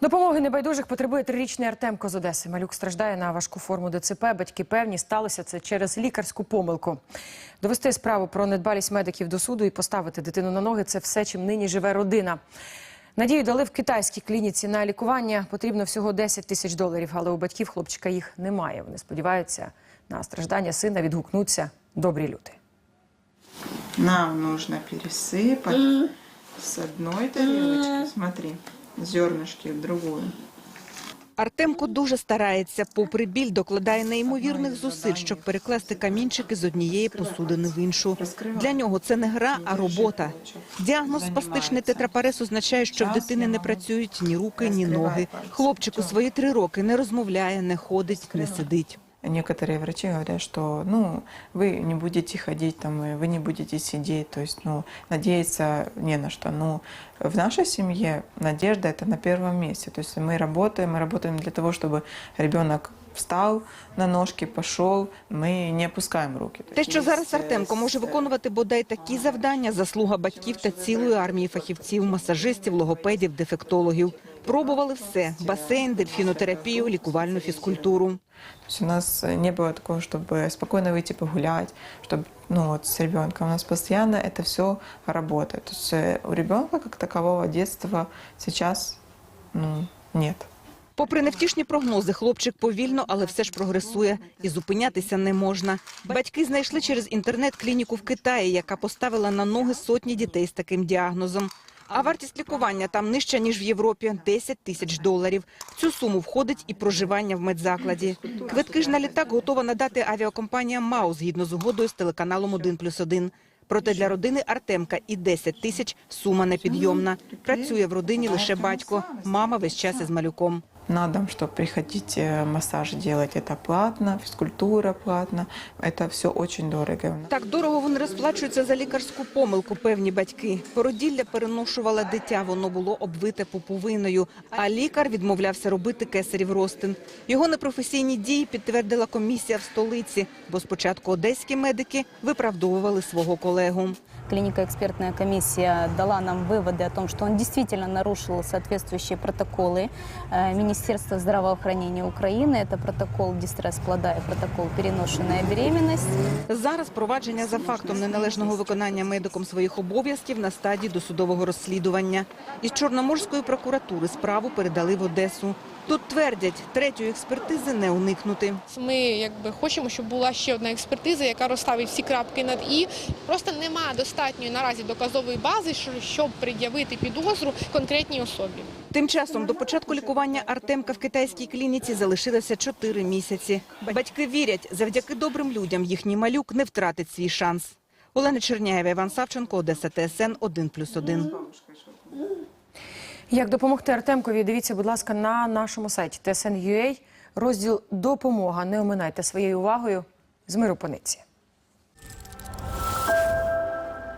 Допомоги небайдужих потребує трирічний Артемко з Одеси. Малюк страждає на важку форму ДЦП. Батьки певні, сталося це через лікарську помилку. Довести справу про недбалість медиків до суду і поставити дитину на ноги це все, чим нині живе родина. Надію дали в китайській клініці на лікування. Потрібно всього 10 тисяч доларів, але у батьків хлопчика їх немає. Вони сподіваються на страждання сина відгукнуться добрі люди. Нам нужно пересыпать с одной тарелочки, смотри, зернышки в другую. Артемко дуже старається, попри біль, докладає неймовірних зусиль, щоб перекласти камінчики з однієї посудини в іншу. Для нього це не гра, а робота. Діагноз спастичний тетрапарез означає, що в дитини не працюють ні руки, ні ноги. Хлопчик у свої три роки не розмовляє, не ходить, не сидить Некоторые врачи говорят, что ну вы не будете ходить там, и вы не будете сидеть, то есть ну надеяться не на что. Ну в нашей семье надежда это на первом месте, то есть мы работаем, мы работаем для того, чтобы ребенок встал на ножки, пошел, мы не опускаем руки. То Те, есть що зараз есть, э, Артемко може с- виконувати бодай такі завдання, заслуга батьків та цілої армії фахівців, масажистів, логопедів, дефектологів. Пробували все: басейн, дельфінотерапію, лікувальну фізкультуру. То есть у нас э, не было такого, чтобы спокойно выйти погулять, чтобы ну вот с ребенком. У нас постоянно это все работает. То есть э, у ребенка как такового детства сейчас ну, нет. Попри невтішні прогнози, хлопчик повільно, але все ж прогресує. І зупинятися не можна. Батьки знайшли через інтернет клініку в Китаї, яка поставила на ноги сотні дітей з таким діагнозом. А вартість лікування там нижча, ніж в Європі – 10 тисяч доларів. В цю суму входить і проживання в медзакладі. Квитки ж на літак готова надати авіакомпанія МАУ згідно з угодою з телеканалом «1+,1». Проте для родини Артемка і 10 тисяч – сума непідйомна. Працює в родині лише батько, мама весь час із малюком На дом, что приходить э, массаж делать, это платно, физкультура платно. Это все очень дорого. Так дорого вони розплачуються за лікарську помилку, певні батьки. Породілля переношувала дитя, воно було обвите пуповиною, а лікар відмовлявся робити кесарів розтин. Його непрофесійні дії підтвердила комісія в столиці, бо спочатку одеські медики виправдовували свого колегу. Клинико-экспертная комиссия дала нам выводы о том, что он действительно нарушил соответствующие протоколы э, Министерства здравоохранения Украины. Это протокол дистресс плода и протокол переношенная беременность. Зараз провадження за фактом неналежного виконання медиком своїх обов'язків на стадії досудового розслідування. Із Чорноморської прокуратури справу передали в Одесу. Тут твердять, третьої експертизи не уникнути. Ми якби хочемо, щоб була ще одна експертиза, яка розставить всі крапки над і. Просто немає достатньої наразі доказової бази, щоб пред'явити підозру конкретній особі. Тим часом до початку лікування Артемка в китайській клініці залишилося чотири місяці. Батьки вірять, завдяки добрим людям їхній малюк не втратить свій шанс. Олена Черняєва, Іван Савченко, Одеса ТСН 1+,1. Як допомогти Артемкові? Дивіться, будь ласка, на нашому сайті TSN.ua, розділ Допомога. Не оминайте своєю увагою з миру пониці.